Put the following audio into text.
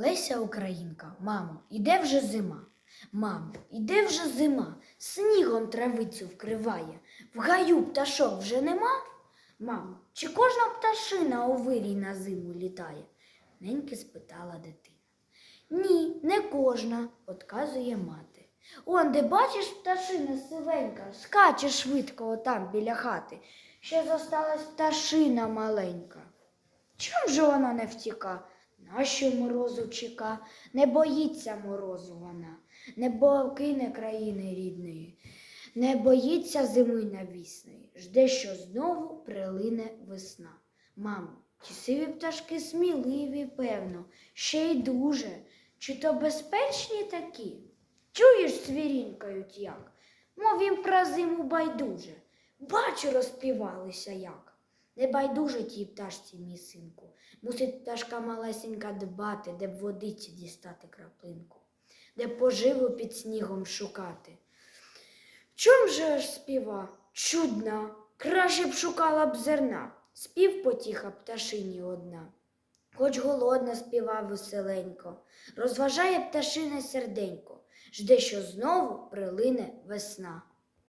Леся Українка, мамо, іде вже зима. Мамо, іде вже зима, снігом травицю вкриває, в гаю пташок вже нема. Мамо, чи кожна пташина у вирій на зиму літає? Неньки спитала дитина. Ні, не кожна, отказує мати. Он, де бачиш пташина сивенька, скаче швидко отам біля хати. Ще зосталась пташина маленька. Чом же вона не втіка? Нащо морозу чека? Не боїться морозу вона, не покине країни рідної, не боїться зими навісної, жде, що знову прилине весна. Мамо, ті сиві пташки сміливі, певно, ще й дуже. Чи то безпечні такі? Чуєш, свірінькають як, мов їм про зиму байдуже. Бачу, розпівалися як. Не байдуже тій пташці, мій синку. Мусить пташка малесенька дбати, де б водиці дістати краплинку, де поживу під снігом шукати. Чом же аж співа? Чудна, краще б шукала б зерна, спів потіха пташині одна. Хоч голодна співа веселенько, розважає пташине серденько, жде, що знову прилине весна.